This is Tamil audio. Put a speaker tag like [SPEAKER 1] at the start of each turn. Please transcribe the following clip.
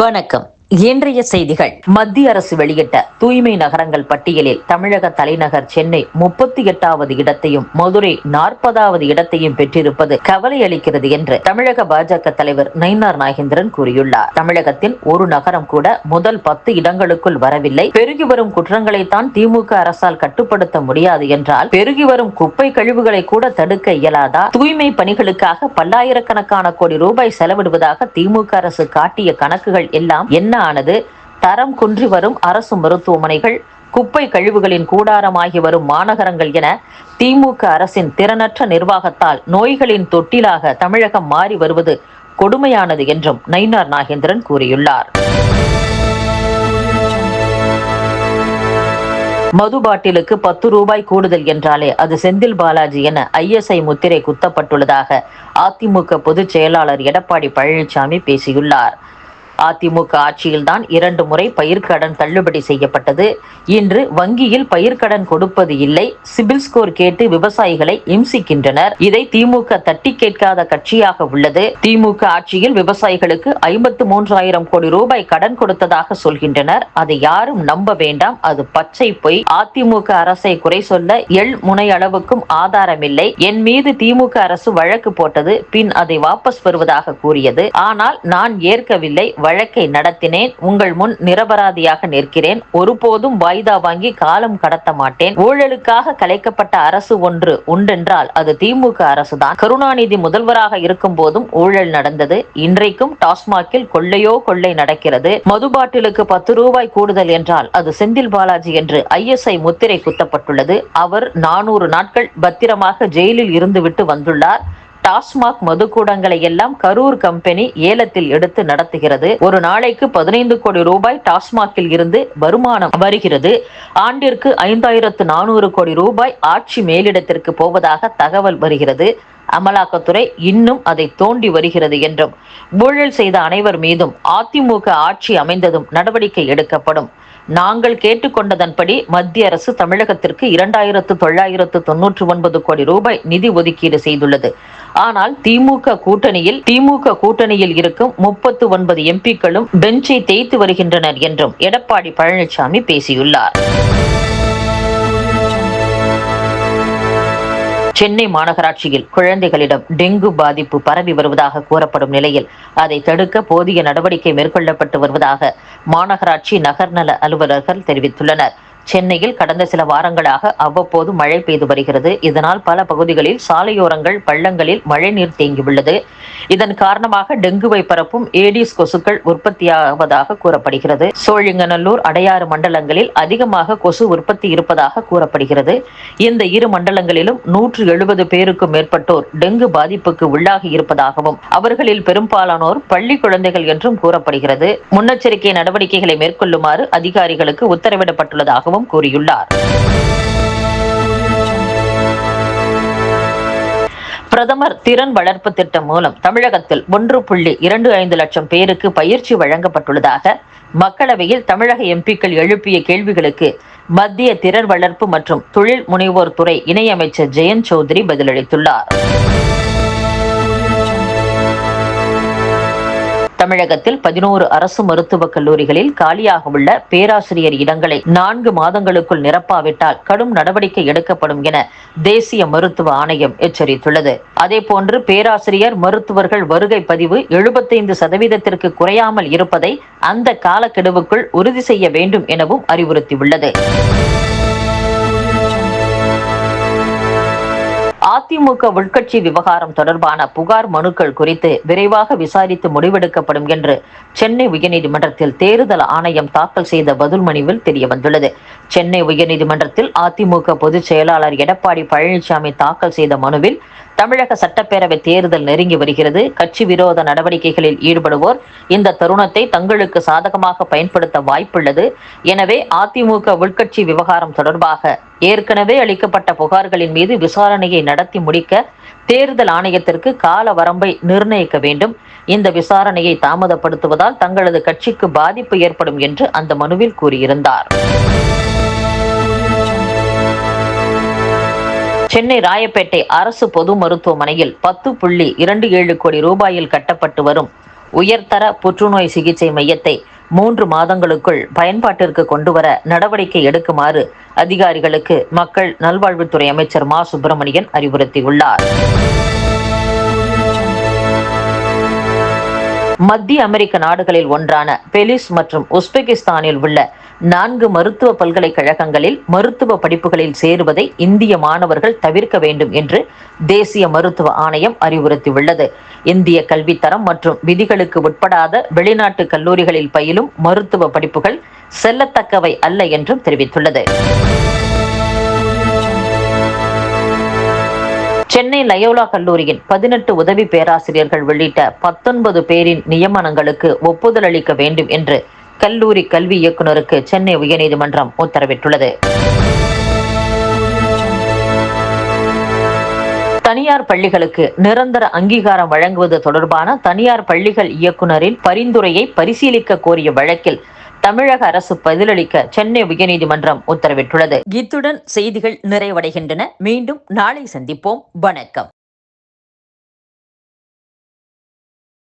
[SPEAKER 1] வணக்கம். இன்றைய செய்திகள். மத்திய அரசு வெளியிட்ட தூய்மை நகரங்கள் பட்டியலில் தமிழக தலைநகர் சென்னை முப்பத்தி எட்டாவது இடத்தையும் மதுரை நாற்பதாவது இடத்தையும் பெற்றிருப்பது கவலை அளிக்கிறது என்று தமிழக பாஜக தலைவர் நயினார் நாகேந்திரன் கூறியுள்ளார். தமிழகத்தில் ஒரு நகரம் கூட முதல் பத்து இடங்களுக்குள் வரவில்லை. பெருகி வரும் குற்றங்களைத்தான் திமுக அரசால் கட்டுப்படுத்த முடியாது என்றால் பெருகி வரும் குப்பை கழிவுகளை கூட தடுக்க இயலாதா? தூய்மை பணிகளுக்காக பல்லாயிரக்கணக்கான கோடி ரூபாய் செலவிடுவதாக திமுக அரசு காட்டிய கணக்குகள் எல்லாம் என்ன ஆனது தரம் குன்றி வரும் அரசு மருத்துவமனைகள் குப்பை கழிவுகளின் கூடாரமாகி வரும் மாநகரங்கள் என திமுக அரசின் திறனற்ற நிர்வாகத்தால் நோய்களின் தொட்டிலாக தமிழகம் மாறி வருவது கொடுமையானது என்றும் நயினார் நாகேந்திரன் கூறியுள்ளார். மது பாட்டிலுக்கு பத்து ரூபாய் கூடுதல் என்றாலே அது செந்தில் பாலாஜி என ஐஎஸ்ஐ முத்திரை குத்தப்பட்டுள்ளதாக அதிமுக பொதுச் செயலாளர் எடப்பாடி பழனிசாமி பேசியுள்ளார். அதிமுக ஆட்சியில்தான் இரண்டு முறை பயிர்க்கடன் தள்ளுபடி செய்யப்பட்டது. இன்று வங்கியில் பயிர்க்கடன் கொடுப்பது இல்லை. சிபில் ஸ்கோர் கேட்டு விவசாயிகளை இம்சிக்கின்றனர். இதை திமுக தட்டி கேட்காத கட்சியாக உள்ளது. திமுக ஆட்சியில் விவசாயிகளுக்கு ஐம்பத்து மூன்றாயிரம் கோடி ரூபாய் கடன் கொடுத்ததாக சொல்கின்றனர். அதை யாரும் நம்ப வேண்டாம். அது பச்சை பொய். அதிமுக அரசை குறை சொல்ல எள் முனை அளவுக்கும் ஆதாரமில்லை. என் மீது திமுக அரசு வழக்கு போட்டது. பின் அதை வாபஸ் பெறுவதாக கூறியது. ஆனால் நான் ஏற்கவில்லை. வழக்கை நடத்தினேன். உங்கள் முன் நிரபராதியாக நிற்கிறேன். ஒருபோதும் வாய்தா வாங்கி காலம் கடத்த மாட்டேன். ஊழலுக்காக கலைக்கப்பட்ட அரசு ஒன்று உண்டென்றால் அது திமுக அரசுதான். கருணாநிதி முதல்வராக இருக்கும் போதும் ஊழல் நடந்தது. இன்றைக்கும் டாஸ்மாகில் கொள்ளையோ கொள்ளை நடக்கிறது. மது பாட்டிலுக்கு பத்து ரூபாய் கூடுதல் என்றால் அது செந்தில் பாலாஜி என்று ஐஎஸ்ஐ முத்திரை குத்தப்பட்டுள்ளது. அவர் நானூறு நாட்கள் பத்திரமாக ஜெயிலில் இருந்துவிட்டு வந்துள்ளார். டாஸ்மாக் மதுக்கூடங்களை எல்லாம் கரூர் கம்பெனி ஏலத்தில் எடுத்து நடத்துகிறது. ஒரு நாளைக்கு பதினைந்து கோடி ரூபாய் டாஸ்மாகில் இருந்து வருமானம் வருகிறது. ஆண்டிற்கு ஐந்தாயிரத்து நானூறு கோடி ரூபாய் ஆட்சி மேலிடத்திற்கு போவதாக தகவல் வருகிறது. அமலாக்கத்துறை இன்னும் அதை தோண்டி வருகிறது என்றும் ஊழல் செய்த அனைவர் மீதும் அதிமுக ஆட்சி அமைந்ததும் நடவடிக்கை எடுக்கப்படும். நாங்கள் கேட்டுக்கொண்டதன்படி மத்திய அரசு தமிழகத்திற்கு இரண்டாயிரத்து தொள்ளாயிரத்து தொன்னூற்று ஒன்பது கோடி ரூபாய் நிதி ஒதுக்கீடு செய்துள்ளது. ஆனால் திமுக கூட்டணியில் திமுக கூட்டணியில் இருக்கும் முப்பத்து ஒன்பது எம்பிக்களும் பெஞ்சை தேய்த்து வருகின்றனர் என்றும் எடப்பாடி பழனிசாமி பேசியுள்ளார். சென்னை மாநகராட்சியில் குழந்தைகளிடம் டெங்கு பாதிப்பு பரவி வருவதாக கூறப்படும் நிலையில் அதை தடுக்க போதிய நடவடிக்கை மேற்கொள்ளப்பட்டு வருவதாக மாநகராட்சி நகர்நல அலுவலர்கள் தெரிவித்துள்ளனர். சென்னையில் கடந்த சில வாரங்களாக அவ்வப்போது மழை பெய்து வருகிறது. இதனால் பல பகுதிகளில் சாலையோரங்கள் பள்ளங்களில் மழைநீர் தேங்கியுள்ளது. இதன் காரணமாக டெங்குவை பரப்பும் ஏடிஸ் கொசுக்கள் உற்பத்தியாவதாக கூறப்படுகிறது. சோழிங்கநல்லூர் அடையாறு மண்டலங்களில் அதிகமாக கொசு உற்பத்தி இருப்பதாக கூறப்படுகிறது. இந்த இரு மண்டலங்களிலும் நூற்று எழுபது பேருக்கும் மேற்பட்டோர் டெங்கு பாதிப்புக்கு உள்ளாகி இருப்பதாகவும் அவர்களில் பெரும்பாலானோர் பள்ளி குழந்தைகள் என்றும் கூறப்படுகிறது. முன்னெச்சரிக்கை நடவடிக்கைகளை மேற்கொள்ளுமாறு அதிகாரிகளுக்கு உத்தரவிடப்பட்டுள்ளதாகவும் கூறியுள்ளார். பிரதமர் திறன் வளர்ப்பு திட்டம் மூலம் தமிழகத்தில் ஒன்று புள்ளி இரண்டு ஐந்து லட்சம் பேருக்கு பயிற்சி வழங்கப்பட்டுள்ளதாக மக்களவையில் தமிழக எம்பிக்கள் எழுப்பிய கேள்விகளுக்கு மத்திய திறன் வளர்ப்பு மற்றும் தொழில் முனைவோர் துறை இணையமைச்சர் ஜெயந்த் சௌத்ரி பதிலளித்துள்ளார். தமிழகத்தில் பதினோரு அரசு மருத்துவக் கல்லூரிகளில் காலியாக உள்ள பேராசிரியர் இடங்களை நான்கு மாதங்களுக்குள் நிரப்பாவிட்டால் கடும் நடவடிக்கை எடுக்கப்படும் என தேசிய மருத்துவ ஆணையம் எச்சரித்துள்ளது. அதேபோன்று பேராசிரியர் மருத்துவர்கள் வருகை பதிவு எழுபத்தைந்து சதவீதத்திற்கு குறையாமல் இருப்பதை அந்த காலக்கெடுவுக்குள் உறுதி செய்ய வேண்டும் எனவும் அறிவுறுத்தியுள்ளது. அதிமுக உள்கட்சி விவகாரம் தொடர்பான புகார் மனுக்கள் குறித்து விரைவாக விசாரித்து முடிவெடுக்கப்படும் என்று சென்னை உயர்நீதிமன்றத்தில் தேர்தல் ஆணையம் தாக்கல் செய்த பதில் மனுவில் தெரியவந்துள்ளது. சென்னை உயர்நீதிமன்றத்தில் அதிமுக பொதுச் செயலாளர் எடப்பாடி பழனிசாமி தாக்கல் செய்த மனுவில் தமிழக சட்டப்பேரவை தேர்தல் நெருங்கி வருகிறது. கட்சி விரோத நடவடிக்கைகளில் ஈடுபடுவோர் இந்த தருணத்தை தங்களுக்கு சாதகமாக பயன்படுத்த வாய்ப்புள்ளது. எனவே அதிமுக உள்கட்சி விவகாரம் தொடர்பாக ஏற்கனவே அளிக்கப்பட்ட புகார்களின் மீது விசாரணையை நடத்தி முடிக்க தேர்தல் ஆணையத்திற்கு கால வரம்பை நிர்ணயிக்க வேண்டும். இந்த விசாரணையை தாமதப்படுத்துவதால் தங்களது கட்சிக்கு பாதிப்பு ஏற்படும் என்று அந்த மனுவில் கூறியிருந்தார். சென்னை ராயப்பேட்டை அரசு பொது மருத்துவமனையில் பத்து புள்ளி இரண்டு ஏழு கோடி ரூபாயில் கட்டப்பட்டு வரும் உயர்தர புற்றுநோய் சிகிச்சை மையத்தை மூன்று மாதங்களுக்குள் பயன்பாட்டிற்கு கொண்டுவர நடவடிக்கை எடுக்குமாறு அதிகாரிகளுக்கு மக்கள் நல்வாழ்வுத்துறை அமைச்சர் மா. சுப்பிரமணியன் அறிவுறுத்தியுள்ளார். மத்திய அமெரிக்க நாடுகளில் ஒன்றான பெலிஸ் மற்றும் உஸ்பெகிஸ்தானில் உள்ள நான்கு மருத்துவ பல்கலைக்கழகங்களில் மருத்துவ படிப்புகளில் சேருவதை இந்திய மாணவர்கள் தவிர்க்க வேண்டும் என்று தேசிய மருத்துவ ஆணையம் அறிவுறுத்தியுள்ளது. இந்திய கல்வித்தரம் மற்றும் விதிகளுக்கு உட்படாத வெளிநாட்டு கல்லூரிகளில் பயிலும் மருத்துவ படிப்புகள் செல்லத்தக்கவை அல்ல என்றும் தெரிவித்துள்ளது. சென்னை லயோலா கல்லூரியின் பதினெட்டு உதவி பேராசிரியர்கள் உள்ளிட்ட பத்தொன்பது பேரின் நியமனங்களுக்கு ஒப்புதல் அளிக்க வேண்டும் என்று கல்லூரி கல்வி இயக்குநருக்கு சென்னை உயர்நீதிமன்றம் உத்தரவிட்டுள்ளது. தனியார் பள்ளிகளுக்கு நிரந்தர அங்கீகாரம் வழங்குவது தொடர்பான தனியார் பள்ளிகள் இயக்குநரின் பரிந்துரையை பரிசீலிக்க கோரிய வழக்கில் தமிழக அரசு பதிலளிக்க சென்னை உயர்நீதிமன்றம் உத்தரவிட்டுள்ளது. இத்துடன் செய்திகள் நிறைவடைகின்றன. மீண்டும் நாளை சந்திப்போம். வணக்கம்.